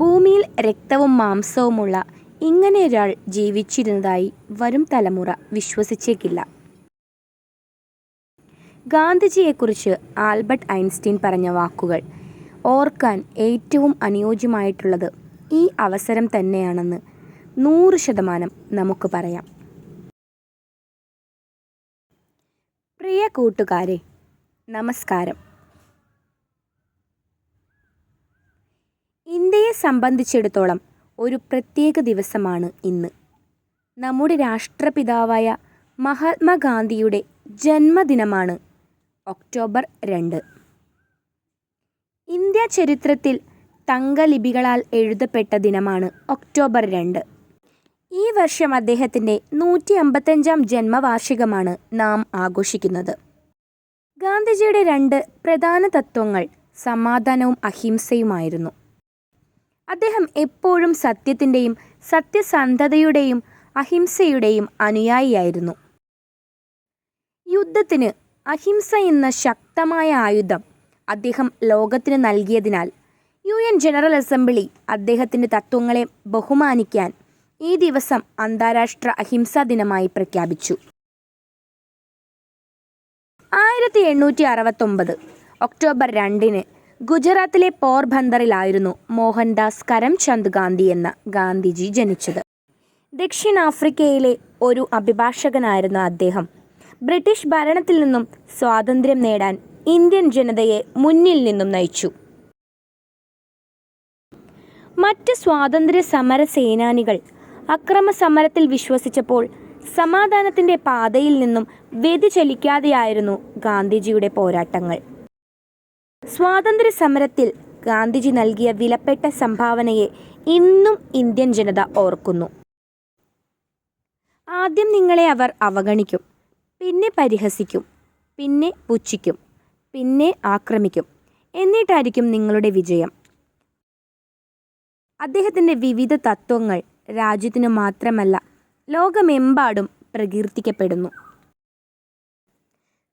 ഭൂമിയിൽ രക്തവും മാംസവുമുള്ള ഇങ്ങനെയൊരാൾ ജീവിച്ചിരുന്നതായി വരും തലമുറ വിശ്വസിച്ചേക്കില്ല. ഗാന്ധിജിയെക്കുറിച്ച് ആൽബർട്ട് ഐൻസ്റ്റീൻ പറഞ്ഞ വാക്കുകൾ ഓർക്കാൻ ഏറ്റവും അനുയോജ്യമായിട്ടുള്ളത് ഈ അവസരം തന്നെയാണെന്ന് നൂറ് ശതമാനം നമുക്ക് പറയാം. പ്രിയ കൂട്ടുകാരെ നമസ്കാരം ഇന്ത്യയെ സംബന്ധിച്ചിടത്തോളം ഒരു പ്രത്യേക ദിവസമാണ് ഇന്ന്. നമ്മുടെ രാഷ്ട്രപിതാവായ മഹാത്മാഗാന്ധിയുടെ ജന്മദിനമാണ് ഒക്ടോബർ രണ്ട്. ഇന്ത്യ ചരിത്രത്തിൽ തങ്കലിപികളാൽ എഴുതപ്പെട്ട ദിനമാണ് ഒക്ടോബർ രണ്ട്. ഈ വർഷം അദ്ദേഹത്തിന്റെ നൂറ്റി അമ്പത്തഞ്ചാം ജന്മവാർഷികമാണ് നാം ആഘോഷിക്കുന്നത്. ഗാന്ധിജിയുടെ രണ്ട് പ്രധാന തത്വങ്ങൾ സമാധാനവും അഹിംസയുമായിരുന്നു. അദ്ദേഹം എപ്പോഴും സത്യത്തിന്റെയും സത്യസന്ധതയുടെയും അഹിംസയുടെയും അനുയായിയായിരുന്നു. യുദ്ധത്തിന് അഹിംസ എന്ന ശക്തമായ ആയുധം അദ്ദേഹം ലോകത്തിന് നൽകിയതിനാൽ യു എൻ ജനറൽ അസംബ്ലി അദ്ദേഹത്തിന്റെ തത്വങ്ങളെ ബഹുമാനിക്കാൻ ഈ ദിവസം അന്താരാഷ്ട്ര അഹിംസാ ദിനമായി പ്രഖ്യാപിച്ചു. ആയിരത്തി എണ്ണൂറ്റി അറുപത്തൊമ്പത് ഒക്ടോബർ രണ്ടിന് ഗുജറാത്തിലെ പോർബന്ദറിലായിരുന്നു മോഹൻദാസ് കരംചന്ദ് ഗാന്ധി എന്ന ഗാന്ധിജി ജനിച്ചത്. ദക്ഷിണാഫ്രിക്കയിലെ ഒരു അഭിഭാഷകനായിരുന്നു അദ്ദേഹം. ബ്രിട്ടീഷ് ഭരണത്തിൽ നിന്നും സ്വാതന്ത്ര്യം നേടാൻ ഇന്ത്യൻ ജനതയെ മുന്നിൽ നിന്നും നയിച്ചു. മറ്റ് സ്വാതന്ത്ര്യ സമര സേനാനികൾ അക്രമ സമരത്തിൽ വിശ്വസിച്ചപ്പോൾ സമാധാനത്തിന്റെ പാതയിൽ നിന്നും വ്യതിചലിക്കാതെയായിരുന്നു ഗാന്ധിജിയുടെ പോരാട്ടങ്ങൾ. സ്വാതന്ത്ര്യ സമരത്തിൽ ഗാന്ധിജി നൽകിയ വിലപ്പെട്ട സംഭാവനയെ ഇന്നും ഇന്ത്യൻ ജനത ഓർക്കുന്നു. ആദ്യം നിങ്ങളെ അവർ അവഗണിക്കും പിന്നെ പരിഹസിക്കും പിന്നെ പുച്ഛിക്കും പിന്നെ ആക്രമിക്കും. എന്നിട്ടായിരിക്കും നിങ്ങളുടെ വിജയം. അദ്ദേഹത്തിന്റെ വിവിധ തത്വങ്ങൾ രാജ്യത്തിനു മാത്രമല്ല ലോകമെമ്പാടും പ്രകീർത്തിക്കപ്പെടുന്നു.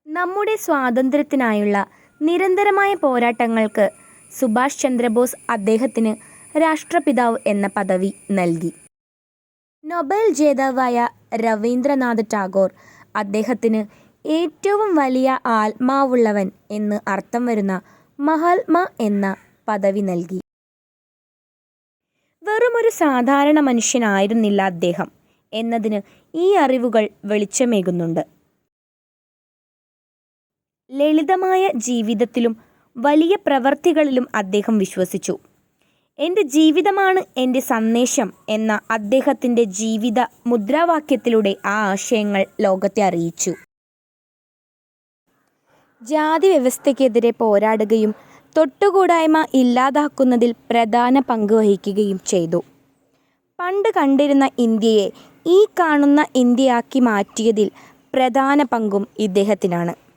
നമ്മുടെ സ്വാതന്ത്ര്യത്തിനായുള്ള നിരന്തരമായ പോരാട്ടങ്ങൾക്ക് സുഭാഷ് ചന്ദ്രബോസ് അദ്ദേഹത്തിന് രാഷ്ട്രപിതാവ് എന്ന പദവി നൽകി. നൊബേൽ ജേതാവായ രവീന്ദ്രനാഥ് ടാഗോർ അദ്ദേഹത്തിന് ഏറ്റവും വലിയ ആത്മാവുള്ളവൻ എന്ന് അർത്ഥം വരുന്ന മഹാത്മാ എന്ന പദവി നൽകി. വെറുമൊരു സാധാരണ മനുഷ്യനായിരുന്നില്ല അദ്ദേഹം എന്നതിന് ഈ അറിവുകൾ വെളിച്ചമേകുന്നുണ്ട്. ലളിതമായ ജീവിതത്തിലും വലിയ പ്രവർത്തികളിലും അദ്ദേഹം വിശ്വസിച്ചു. എന്റെ ജീവിതമാണ് എന്റെ സന്ദേശം എന്ന അദ്ദേഹത്തിന്റെ ജീവിത മുദ്രാവാക്യത്തിലൂടെ ആ ആശയങ്ങൾ ലോകത്തെ അറിയിച്ചു. ജാതി വ്യവസ്ഥയ്ക്കെതിരെ പോരാടുകയും തൊട്ടുകൂടായ്മ ഇല്ലാതാക്കുന്നതിൽ പ്രധാന പങ്ക് വഹിക്കുകയും ചെയ്തു. പണ്ട് കണ്ടിരുന്ന ഇന്ത്യയെ ഈ കാണുന്ന ഇന്ത്യയാക്കി മാറ്റിയതിൽ പ്രധാന പങ്കും ഇദ്ദേഹത്തിനാണ്.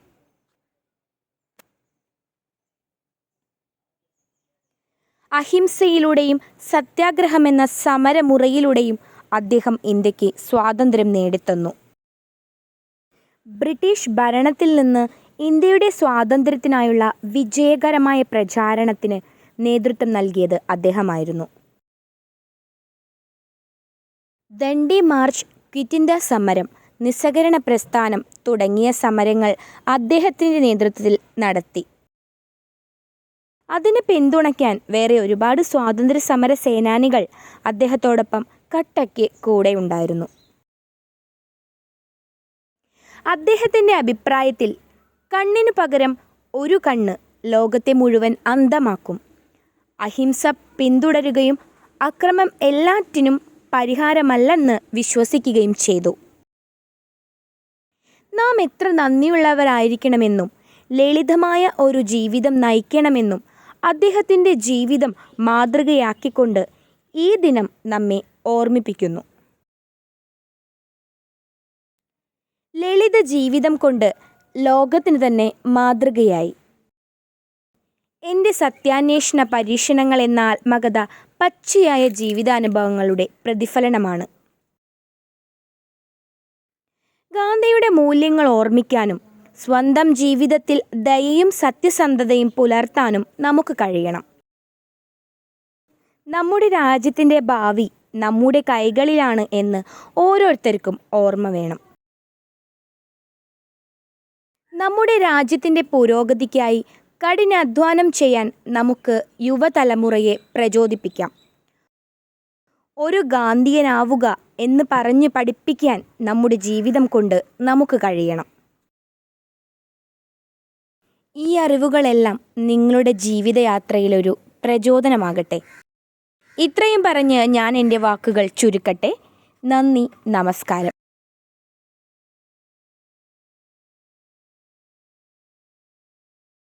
അഹിംസയിലൂടെയും സത്യാഗ്രഹമെന്ന സമരമുറയിലൂടെയും അദ്ദേഹം ഇന്ത്യയ്ക്ക് സ്വാതന്ത്ര്യം നേടിത്തന്നു. ബ്രിട്ടീഷ് ഭരണത്തിൽ നിന്ന് ഇന്ത്യയുടെ സ്വാതന്ത്ര്യത്തിനായുള്ള വിജയകരമായ പ്രചാരണത്തിന് നേതൃത്വം നൽകിയത് അദ്ദേഹമായിരുന്നു. ദണ്ഡി മാർച്ച് ക്വിറ്റ് ഇന്ത്യ സമരം നിസ്സഹകരണ പ്രസ്ഥാനം തുടങ്ങിയ സമരങ്ങൾ അദ്ദേഹത്തിന്റെ നേതൃത്വത്തിൽ നടത്തി. അതിനെ പിന്തുണയ്ക്കാൻ വേറെ ഒരുപാട് സ്വാതന്ത്ര്യ സമര സേനാനികൾ അദ്ദേഹത്തോടൊപ്പം കട്ടയ്ക്ക് കൂടെ ഉണ്ടായിരുന്നു. അദ്ദേഹത്തിന്റെ അഭിപ്രായത്തിൽ കണ്ണിനു പകരം ഒരു കണ്ണ് ലോകത്തെ മുഴുവൻ അന്ധമാക്കും. അഹിംസ പിന്തുടരുകയും അക്രമം എല്ലാറ്റിനും പരിഹാരമല്ലെന്ന് വിശ്വസിക്കുകയും ചെയ്തു. നാം എത്ര നന്ദിയുള്ളവരായിരിക്കണമെന്നും ലളിതമായ ഒരു ജീവിതം നയിക്കണമെന്നും അദ്ദേഹത്തിന്റെ ജീവിതം മാതൃകയാക്കിക്കൊണ്ട് ഈ ദിനം നമ്മെ ഓർമ്മിപ്പിക്കുന്നു. ലളിത ജീവിതം കൊണ്ട് ലോകത്തിന് തന്നെ മാതൃകയായി. എന്റെ സത്യാന്വേഷണ പരീക്ഷണങ്ങൾ എന്ന ആത്മകഥ പച്ചയായ ജീവിതാനുഭവങ്ങളുടെ പ്രതിഫലനമാണ്. ഗാന്ധിയുടെ മൂല്യങ്ങൾ ഓർമ്മിക്കാനും സ്വന്തം ജീവിതത്തിൽ ദയയും സത്യസന്ധതയും പുലർത്താനും നമുക്ക് കഴിയണം. നമ്മുടെ രാജ്യത്തിന്റെ ഭാവി നമ്മുടെ കൈകളിലാണ് എന്ന് ഓരോരുത്തർക്കും ഓർമ്മ വേണം. നമ്മുടെ രാജ്യത്തിന്റെ പുരോഗതിക്കായി കഠിനാധ്വാനം ചെയ്യാൻ നമുക്ക് യുവതലമുറയെ പ്രചോദിപ്പിക്കാം. ഒരു ഗാന്ധിയനാവുക എന്ന് പറഞ്ഞ് പഠിപ്പിക്കാൻ നമ്മുടെ ജീവിതം കൊണ്ട് നമുക്ക് കഴിയണം. ഈ അറിവുകളെല്ലാം നിങ്ങളുടെ ജീവിതയാത്രയിലൊരു പ്രചോദനമാകട്ടെ. ഇത്രയും പറഞ്ഞ് ഞാൻ എന്റെ വാക്കുകൾ ചുരുക്കട്ടെ. നന്ദി നമസ്കാരം.